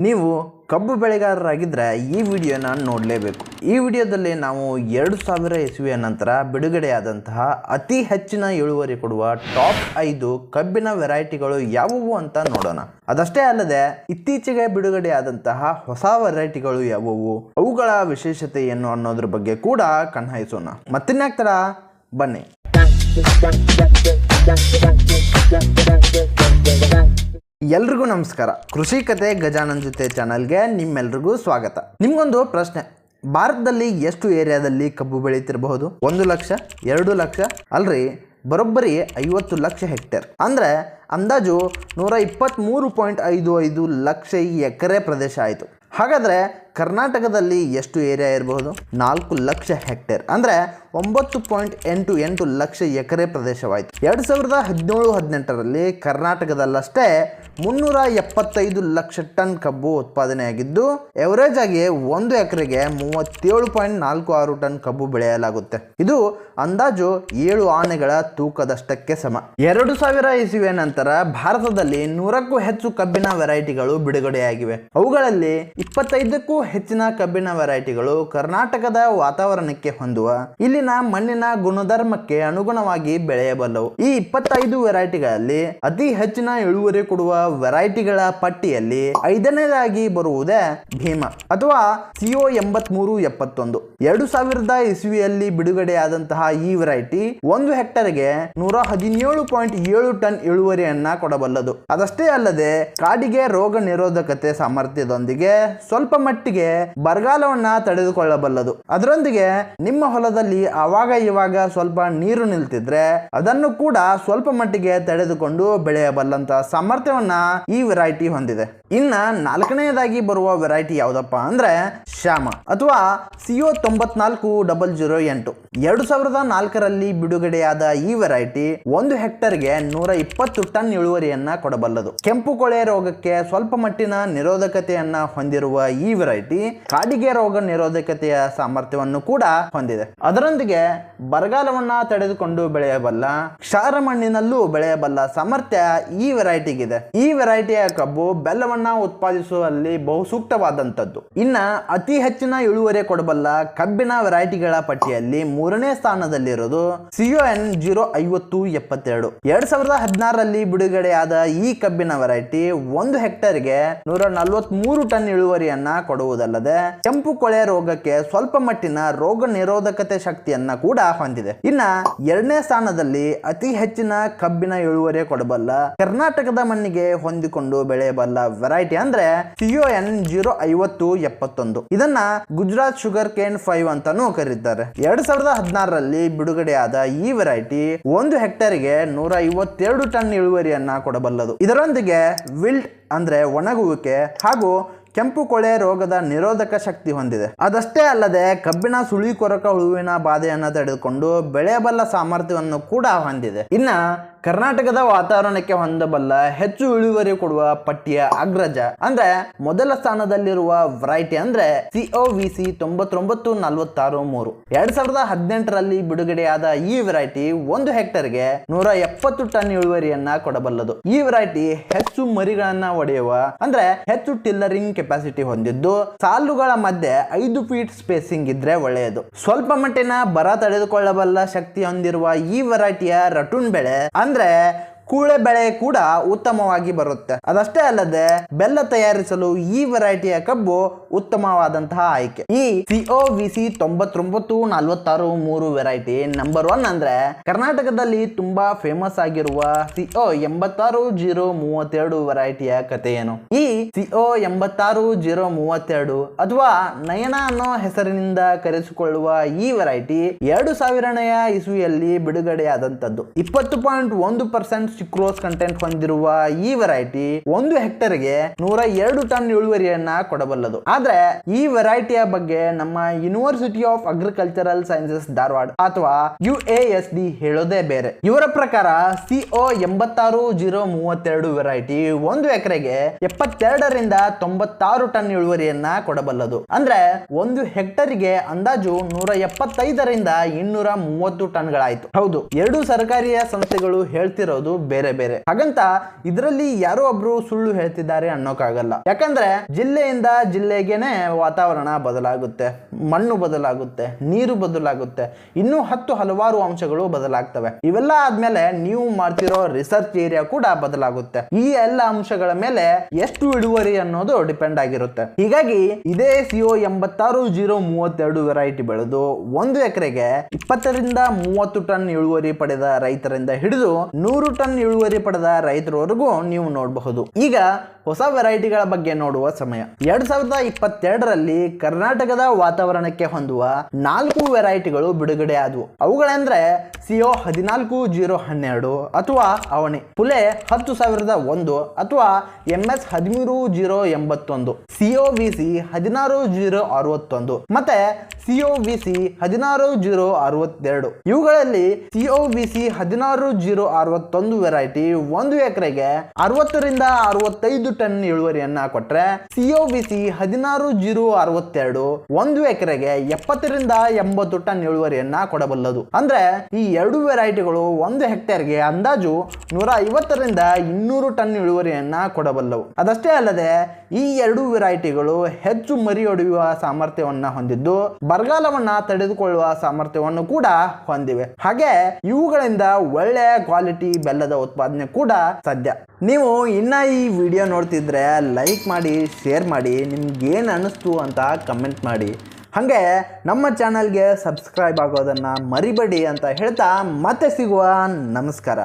ನೀವು ಕಬ್ಬು ಬೆಳೆಗಾರರಾಗಿದ್ದರೆ ಈ ವಿಡಿಯೋನ ನೋಡಲೇಬೇಕು. ಈ ವಿಡಿಯೋದಲ್ಲಿ ನಾವು ಎರಡು ಸಾವಿರ ಇಸ್ವಿಯ ನಂತರ ಬಿಡುಗಡೆಯಾದಂತಹ ಅತಿ ಹೆಚ್ಚಿನ ಇಳುವರಿ ಕೊಡುವ ಟಾಪ್ ಐದು ಕಬ್ಬಿನ ವೆರೈಟಿಗಳು ಯಾವುವು ಅಂತ ನೋಡೋಣ. ಅದಷ್ಟೇ ಅಲ್ಲದೆ ಇತ್ತೀಚೆಗೆ ಬಿಡುಗಡೆಯಾದಂತಹ ಹೊಸ ವೆರೈಟಿಗಳು ಯಾವುವು, ಅವುಗಳ ವಿಶೇಷತೆ ಏನು ಅನ್ನೋದ್ರ ಬಗ್ಗೆ ಕೂಡ ಕಣ್ಹಾಯಿಸೋಣ. ಮತ್ತಿನ್ನಾಗ್ತಾರ ಬನ್ನಿ. ಎಲ್ರಿಗೂ ನಮಸ್ಕಾರ. ಕೃಷಿ ಕತೆ ಗಜಾನನ್ ಜೊತೆ ಚಾನಲ್ಗೆ ನಿಮ್ಮೆಲ್ರಿಗೂ ಸ್ವಾಗತ. ನಿಮ್ಗೊಂದು ಪ್ರಶ್ನೆ. ಭಾರತದಲ್ಲಿ ಎಷ್ಟು ಏರಿಯಾದಲ್ಲಿ ಕಬ್ಬು ಬೆಳೀತಿರಬಹುದು? ಒಂದು ಲಕ್ಷ, ಎರಡು ಲಕ್ಷ, ಅಲ್ರಿ? ಬರೋಬ್ಬರಿ ಐವತ್ತು ಲಕ್ಷ ಹೆಕ್ಟೇರ್. ಅಂದರೆ ಅಂದಾಜು ನೂರ ಇಪ್ಪತ್ತ್ಮೂರು ಪಾಯಿಂಟ್ ಐದು ಐದು ಲಕ್ಷ ಎಕರೆ ಪ್ರದೇಶ ಆಯಿತು. ಹಾಗಾದರೆ ಕರ್ನಾಟಕದಲ್ಲಿ ಎಷ್ಟು ಏರಿಯಾ ಇರಬಹುದು ನಾಲ್ಕು ಲಕ್ಷ ಹೆಕ್ಟೇರ್. ಅಂದರೆ ಒಂಬತ್ತು ಪಾಯಿಂಟ್ ಎಂಟು ಎಂಟು ಲಕ್ಷ ಎಕರೆ ಪ್ರದೇಶವಾಯಿತು. ಎರಡು ಸಾವಿರದ ಹದಿನೇಳು, ಹದಿನೆಂಟರಲ್ಲಿ ಕರ್ನಾಟಕದಲ್ಲಷ್ಟೇ ಮುನ್ನೂರ ಎಪ್ಪತ್ತೈದು ಲಕ್ಷ ಟನ್ ಕಬ್ಬು ಉತ್ಪಾದನೆಯಾಗಿದ್ದು ಎವರೇಜ್ ಆಗಿ ಒಂದು ಎಕರೆಗೆ ಮೂವತ್ತೇಳು ಪಾಯಿಂಟ್ ನಾಲ್ಕು ಆರು ಟನ್ ಕಬ್ಬು ಬೆಳೆಯಲಾಗುತ್ತೆ. ಇದು ಅಂದಾಜು ಏಳು ಆನೆಗಳ ತೂಕದಷ್ಟಕ್ಕೆ ಸಮ. ಎರಡು ಸಾವಿರ ಇಸುವೆ ನಂತರ ಭಾರತದಲ್ಲಿ ನೂರಕ್ಕೂ ಹೆಚ್ಚು ಕಬ್ಬಿನ ವೆರೈಟಿಗಳು ಬಿಡುಗಡೆಯಾಗಿವೆ. ಅವುಗಳಲ್ಲಿ ಇಪ್ಪತ್ತೈದಕ್ಕೂ ಹೆಚ್ಚಿನ ಕಬ್ಬಿನ ವೆರೈಟಿಗಳು ಕರ್ನಾಟಕದ ವಾತಾವರಣಕ್ಕೆ ಹೊಂದುವ ಇಲ್ಲಿನ ಮಣ್ಣಿನ ಗುಣಧರ್ಮಕ್ಕೆ ಅನುಗುಣವಾಗಿ ಬೆಳೆಯಬಲ್ಲವು. ಈ ಇಪ್ಪತ್ತೈದು ವೆರೈಟಿಗಳಲ್ಲಿ ಅತಿ ಹೆಚ್ಚಿನ ಇಳುವರಿ ಕೊಡುವ ವೆರೈಟಿಗಳ ಪಟ್ಟಿಯಲ್ಲಿ ಐದನೇದಾಗಿ ಬರುವುದೇ ಭೀಮ ಅಥವಾ ಸಿಒ ಎಂಬತ್ಮೂರು ಎಪ್ಪತ್ತೊಂದು. ಎರಡು ಸಾವಿರದ ಇಸ್ವಿಯಲ್ಲಿ ಬಿಡುಗಡೆಯಾದಂತಹ ಈ ವೆರೈಟಿ ಒಂದು ಹೆಕ್ಟರ್ಗೆ ನೂರ ಹದಿನೇಳು ಪಾಯಿಂಟ್ ಏಳು ಟನ್ ಇಳುವರಿಯನ್ನ ಕೊಡಬಲ್ಲದು. ಅದಷ್ಟೇ ಅಲ್ಲದೆ ಕಾಡಿಗೆ ರೋಗ ನಿರೋಧಕತೆ ಸಾಮರ್ಥ್ಯದೊಂದಿಗೆ ಸ್ವಲ್ಪ ಮಟ್ಟಿಗೆ ಬರಗಾಲವನ್ನ ತಡೆದುಕೊಳ್ಳಬಲ್ಲದು. ಅದರೊಂದಿಗೆ ನಿಮ್ಮ ಹೊಲದಲ್ಲಿ ಆವಾಗ ಇವಾಗ ಸ್ವಲ್ಪ ನೀರು ನಿಲ್ತಿದ್ರೆ ಅದನ್ನು ಕೂಡ ಸ್ವಲ್ಪ ಮಟ್ಟಿಗೆ ತಡೆದುಕೊಂಡು ಬೆಳೆಯಬಲ್ಲಂತ ಸಾಮರ್ಥ್ಯವನ್ನ ಈ ವೆರೈಟಿ ಹೊಂದಿದೆ. ಇನ್ನ ನಾಲ್ಕನೆಯದಾಗಿ ಬರುವ ವೆರೈಟಿ ಯಾವ್ದಪ್ಪ ಅಂದ್ರೆ ಶ್ಯಾಮ ಅಥವಾ ಸಿಒ ತೊಂಬತ್ನಾಲ್ಕು ಡಬಲ್ ಜೀರೋ ಎಂಟು. ಎರಡು ಸಾವಿರದ ನಾಲ್ಕರಲ್ಲಿ ಬಿಡುಗಡೆಯಾದ ಈ ವೆರೈಟಿ ಒಂದು ಹೆಕ್ಟರ್ಗೆ ನೂರ ಇಪ್ಪತ್ತು ಟನ್ ಇಳುವರಿಯನ್ನ ಕೊಡಬಲ್ಲದು. ಕೆಂಪು ಕೊಳೆ ರೋಗಕ್ಕೆ ಸ್ವಲ್ಪ ಮಟ್ಟಿನ ನಿರೋಧಕತೆಯನ್ನ ಹೊಂದಿರುವ ಈ ವೆರೈಟಿ ಕಾಡಿಗೆ ರೋಗ ನಿರೋಧಕತೆಯ ಸಾಮರ್ಥ್ಯವನ್ನು ಕೂಡ ಹೊಂದಿದೆ. ಅದರೊಂದಿಗೆ ಬರಗಾಲವನ್ನ ತಡೆದುಕೊಂಡು ಬೆಳೆಯಬಲ್ಲ, ಕ್ಷಾರ ಮಣ್ಣಿನಲ್ಲೂ ಬೆಳೆಯಬಲ್ಲ ಸಾಮರ್ಥ್ಯ ಈ ವೆರೈಟಿಗಿದೆ. ಈ ವೆರೈಟಿಯ ಕಬ್ಬು ಬೆಲ್ಲವನ್ನ ಉತ್ಪಾದಿಸುವಲ್ಲಿ ಬಹು ಸೂಕ್ತವಾದಂತದ್ದು ಇನ್ನ ಅತಿ ಹೆಚ್ಚಿನ ಇಳುವರಿ ಕೊಡಬಲ್ಲ ಕಬ್ಬಿನ ವೆರೈಟಿಗಳ ಪಟ್ಟಿಯಲ್ಲಿ ಮೂರನೇ ಸ್ಥಾನದಲ್ಲಿರೋದು ಸಿಒ ಎನ್ ಜೀರೋ ಐವತ್ತು ಎಪ್ಪತ್ತೆರಡು ಎರಡ್ ಸಾವಿರದ ಹದಿನಾರರಲ್ಲಿ ಬಿಡುಗಡೆಯಾದ ಈ ಕಬ್ಬಿನ ವೆರೈಟಿ ಒಂದು ಹೆಕ್ಟರ್ಗೆ ನೂರ ನಲವತ್ಮೂರು ಟನ್ ಇಳುವರಿಯನ್ನ ಕೊಡುವುದಲ್ಲದೆ ಕೆಂಪು ಕೊಳೆ ರೋಗಕ್ಕೆ ಸ್ವಲ್ಪ ಮಟ್ಟಿನ ರೋಗ ನಿರೋಧಕತೆ ಶಕ್ತಿಯನ್ನ ಕೂಡ ಹೊಂದಿದೆ. ಇನ್ನ ಎರಡನೇ ಸ್ಥಾನದಲ್ಲಿ ಅತಿ ಹೆಚ್ಚಿನ ಕಬ್ಬಿನ ಇಳುವರಿ ಕೊಡಬಲ್ಲ ಕರ್ನಾಟಕದ ಮಣ್ಣಿಗೆ ಹೊಂದಿಕೊಂಡು ಬೆಳೆಯಬಲ್ಲ ವೆರೈಟಿ ಅಂದ್ರೆ ಸಿಒ ಎನ್ ಜೀರೋ ಐವತ್ತು ಎಪ್ಪತ್ತೊಂದು. ಇದನ್ನ ಗುಜರಾತ್ ಶುಗರ್ ಕೇನ್ ಫೈವ್ ಅಂತಾನೂ ಕರೀತಾರೆ. ಎರಡ್ ಸಾವಿರದ ಹದಿನಾರರಲ್ಲಿ ಬಿಡುಗಡೆಯಾದ ಈ ವೆರೈಟಿ ಒಂದು ಹೆಕ್ಟೇರ್ಗೆ ನೂರ ಐವತ್ತೆರಡು ಟನ್ ಇಳುವರಿಯನ್ನ ಕೊಡಬಲ್ಲದು. ಇದರೊಂದಿಗೆ ವಿಲ್ಡ್ ಅಂದ್ರೆ ಒಣಗುವಿಕೆ ಹಾಗೂ ಕೆಂಪು ಕೊಳೆ ರೋಗದ ನಿರೋಧಕ ಶಕ್ತಿ ಹೊಂದಿದೆ. ಅದಷ್ಟೇ ಅಲ್ಲದೆ ಕಬ್ಬಿನ ಸುಳಿ ಕೊರಕ ಹುಳುವಿನ ಬಾಧೆಯನ್ನು ತಡೆದುಕೊಂಡು ಬೆಳೆಯಬಲ್ಲ ಸಾಮರ್ಥ್ಯವನ್ನು ಕೂಡ ಹೊಂದಿದೆ. ಇನ್ನ ಕರ್ನಾಟಕದ ವಾತಾವರಣಕ್ಕೆ ಹೊಂದಬಲ್ಲ ಹೆಚ್ಚು ಇಳುವರಿ ಕೊಡುವ ಪಟ್ಟಿಯ ಅಗ್ರಜ. ಅಂದ್ರೆ ಮೊದಲ ಸ್ಥಾನದಲ್ಲಿರುವ ವೆರೈಟಿ ಅಂದ್ರೆ ಸಿಒ ವಿ ಸಿ ತೊಂಬತ್ತೊಂಬತ್ತು ನಲವತ್ತಾರು ಮೂರು. ಎರಡ್ ಸಾವಿರದ ಹದಿನೆಂಟರಲ್ಲಿ ಬಿಡುಗಡೆಯಾದ ಈ ವೆರೈಟಿ ಒಂದು ಹೆಕ್ಟರ್ಗೆ ನೂರ ಎಪ್ಪತ್ತು ಟನ್ ಇಳುವರಿಯನ್ನ ಕೊಡಬಲ್ಲದು. ಈ ವೆರೈಟಿ ಹೆಚ್ಚು ಮರಿಗಳನ್ನ ಒಡೆಯುವ, ಅಂದ್ರೆ ಹೆಚ್ಚು ಟಿಲ್ಲರಿಂಗ್ ಕೆಪಾಸಿಟಿ ಹೊಂದಿದ್ದು, ಸಾಲುಗಳ ಮಧ್ಯೆ ಐದು ಫೀಟ್ ಸ್ಪೇಸಿಂಗ್ ಇದ್ರೆ ಒಳ್ಳೆಯದು. ಸ್ವಲ್ಪ ಮಟ್ಟಿನ ಬರ ತಡೆದುಕೊಳ್ಳಬಲ್ಲ ಶಕ್ತಿ ಹೊಂದಿರುವ ಈ ವೆರೈಟಿಯ ರಟುನ್ ಬೆಳೆ ಅಂದ್ರೆ ಕೂಳೆ ಬೆಳೆ ಕೂಡ ಉತ್ತಮವಾಗಿ ಬರುತ್ತೆ. ಅದಷ್ಟೇ ಅಲ್ಲದೆ, ಬೆಲ್ಲ ತಯಾರಿಸಲು ಈ ವೆರೈಟಿಯ ಕಬ್ಬು ಉತ್ತಮವಾದಂತಹ ಆಯ್ಕೆ. ಈ ಸಿಒ ವಿ ಸಿ ತೊಂಬತ್ತೊಂಬತ್ತು ನಲವತ್ತಾರು ಮೂರು ವೆರೈಟಿ ನಂಬರ್ ಒನ್ ಅಂದ್ರೆ, ಕರ್ನಾಟಕದಲ್ಲಿ ತುಂಬಾ ಫೇಮಸ್ ಆಗಿರುವ ಸಿಒ ಎಂಬತ್ತಾರು ಜೀರೋ ಮೂವತ್ತೆರಡು ವೆರೈಟಿಯ ಕತೆ ಏನು? ಈ ಸಿಒ ಎಂಬತ್ತಾರು ಜೀರೋ ಮೂವತ್ತೆರಡು ಅಥವಾ ನಯನ ಅನ್ನೋ ಹೆಸರಿನಿಂದ ಕರೆಸಿಕೊಳ್ಳುವ ಈ ವೆರೈಟಿ ಎರಡು ಸಾವಿರನೆಯ ಇಸುವಿಯಲ್ಲಿ ಬಿಡುಗಡೆಯಾದಂತದ್ದು ಇಪ್ಪತ್ತು ಪಾಯಿಂಟ್ ಒಂದು ಪರ್ಸೆಂಟ್ ಸಿಕ್ರೋಸ್ ಕಂಟೆಂಟ್ ಹೊಂದಿರುವ ಈ ವೆರೈಟಿ ಒಂದು ಹೆಕ್ಟರ್ಗೆ ನೂರ ಎರಡು ಟನ್ ಇಳುವರಿಯನ್ನ ಕೊಡಬಲ್ಲದು. ಆದ್ರೆ ಈ ವೆರೈಟಿಯ ಬಗ್ಗೆ ನಮ್ಮ university of agricultural sciences Dharwad ಅಥವಾ ಯು ಡಿ ಹೇಳೋದೇ ಬೇರೆ. ಇವರ ಪ್ರಕಾರ ಸಿಒ ಎಂಬತ್ತಾರು ಜೀರೋ ಮೂವತ್ತೆರಡು ವೆರೈಟಿ ಒಂದು ಎಕರೆಗೆ ಎಪ್ಪತ್ತೆರಡರಿಂದ ತೊಂಬತ್ತಾರು ಟನ್ ಇಳುವರಿಯನ್ನ ಕೊಡಬಲ್ಲದು. ಅಂದ್ರೆ ಒಂದು ಹೆಕ್ಟರ್ಗೆ ಅಂದಾಜು ನೂರ ಎಪ್ಪತ್ತೈದರಿಂದ ಇನ್ನೂರ ಮೂವತ್ತು ಟನ್ಗಳಾಯ್ತು. ಹೌದು, ಎರಡು ಸರ್ಕಾರಿಯ ಸಂಸ್ಥೆಗಳು ಹೇಳ್ತಿರೋದು ಬೇರೆ ಬೇರೆ. ಹಾಗಂತ ಇದರಲ್ಲಿ ಯಾರೋ ಒಬ್ರು ಸುಳ್ಳು ಹೇಳ್ತಿದ್ದಾರೆ ಅನ್ನೋಕ್ಕಾಗಲ್ಲ ಯಾಕಂದ್ರೆ ಜಿಲ್ಲೆಯಿಂದ ಜಿಲ್ಲೆಗೆನೆ ವಾತಾವರಣ ಬದಲಾಗುತ್ತೆ. ಮಣ್ಣು ಬದಲಾಗುತ್ತೆ. ನೀರು ಬದಲಾಗುತ್ತೆ. ಇನ್ನೂ ಹತ್ತು ಹಲವಾರು ಅಂಶಗಳು ಬದಲಾಗ್ತವೆ. ಇವೆಲ್ಲ ಆದ್ಮೇಲೆ ನೀವು ಮಾಡ್ತಿರೋ ರಿಸರ್ಚ್ ಏರಿಯಾ ಕೂಡ ಬದಲಾಗುತ್ತೆ. ಈ ಎಲ್ಲ ಅಂಶಗಳ ಮೇಲೆ ಎಷ್ಟು ಇಳುವರಿ ಅನ್ನೋದು ಡಿಪೆಂಡ್ ಆಗಿರುತ್ತೆ. ಹೀಗಾಗಿ ಇದೇ ಸಿಒ ಎಂಬತ್ತಾರು ಜೀರೋ ಮೂವತ್ತೆರಡು ವೆರೈಟಿ ಬೆಳೆದು ಒಂದು ಎಕರೆಗೆ ಇಪ್ಪತ್ತರಿಂದ ಮೂವತ್ತು ಟನ್ ಇಳುವರಿ ಪಡೆದ ರೈತರಿಂದ ಹಿಡಿದು ನೂರು ಟನ್ ಇಳುವರಿ ಪಡೆದ ರೈತರವರೆಗೂ ನೀವು ನೋಡಬಹುದು. ಈಗ ಹೊಸ ವೆರೈಟಿಗಳ ಬಗ್ಗೆ ನೋಡುವ ಸಮಯ. ಎರಡ್ ಸಾವಿರದ ಇಪ್ಪತ್ತೆರಡರಲ್ಲಿ ಕರ್ನಾಟಕದ ವಾತಾವರಣಕ್ಕೆ ಹೊಂದುವ ನಾಲ್ಕು ವೆರೈಟಿಗಳು ಬಿಡುಗಡೆ ಆದವು. ಅವುಗಳೆಂದ್ರೆ ಸಿಒ ಹದಿನಾಲ್ಕು ಜೀರೋ ಹನ್ನೆರಡು ಅಥವಾ ಅವಣಿ, ಪುಲೆ ಹತ್ತು ಸಾವಿರದ ಒಂದು ಅಥವಾ ಎಂ ಎಸ್ ಹದಿಮೂರು ಜೀರೋ ಎಂಬತ್ತೊಂದು ಸಿಒ ವಿ ಸಿ ಹದಿನಾರು ಜೀರೋ ಅರವತ್ತೊಂದು, ಮತ್ತೆ ಸಿಒ ವಿ ಸಿ ಹದಿನಾರು ಜೀರೋ ಅರವತ್ತೆರಡು. ಇವುಗಳಲ್ಲಿ ಸಿಒ ವಿ ಸಿ ಹದಿನಾರು ಜೀರೋ ಅರವತ್ತೊಂದು ವೆರೈಟಿ ಒಂದು ಎಕರೆಗೆ ಅರವತ್ತರಿಂದ ಅರವತ್ತೈದು ಟನ್ ಇಳುವರಿಯನ್ನ ಕೊಟ್ರೆ ಸಿಒಬಿಸಿ ಹದಿನಾರು ಜೀರೋ ಅರವತ್ತೆರಡು ಒಂದು ಎಕರೆಗೆ ಎಪ್ಪತ್ತರಿಂದ ಎಂಬತ್ತು ಟನ್ ಇಳುವರಿಯನ್ನ ಕೊಡಬಲ್ಲದು. ಅಂದ್ರೆ ಈ ಎರಡು ವೆರೈಟಿಗಳು ಒಂದು ಹೆಕ್ಟೇರ್ಗೆ ಅಂದಾಜು ನೂರ ಐವತ್ತರಿಂದ ಇನ್ನೂರು ಟನ್ ಇಳುವರಿಯನ್ನ ಕೊಡಬಲ್ಲವು. ಅದಷ್ಟೇ ಅಲ್ಲದೆ ಈ ಎರಡು ವೆರೈಟಿಗಳು ಹೆಚ್ಚು ಮರಿ ಒಡೆಯುವ ಸಾಮರ್ಥ್ಯವನ್ನ ಹೊಂದಿದ್ದು, ಬರಗಾಲವನ್ನ ತಡೆದುಕೊಳ್ಳುವ ಸಾಮರ್ಥ್ಯವನ್ನು ಕೂಡ ಹೊಂದಿವೆ. ಹಾಗೆ ಇವುಗಳಿಂದ ಒಳ್ಳೆಯ ಕ್ವಾಲಿಟಿ ಬೆಲ್ಲದ ಉತ್ಪಾದನೆ ಕೂಡ ಸಾಧ್ಯ. ನೀವು ಇನ್ನ ಈ ವಿಡಿಯೋ ನೋಡ್ತಿದ್ರೆ ಲೈಕ್ ಮಾಡಿ ಶೇರ್ ಮಾಡಿ, ನಿಮ್ಗೆ ಏನು ಅನ್ನಿಸ್ತು ಅಂತ ಕಮೆಂಟ್ ಮಾಡಿ. ಹಾಗೆ ನಮ್ಮ ಚಾನಲ್ಗೆ ಸಬ್ಸ್ಕ್ರೈಬ್ ಆಗೋದನ್ನು ಮರಿಬೇಡಿ ಅಂತ ಹೇಳ್ತಾ ಮತ್ತೆ ಸಿಗುವ ನಮಸ್ಕಾರ.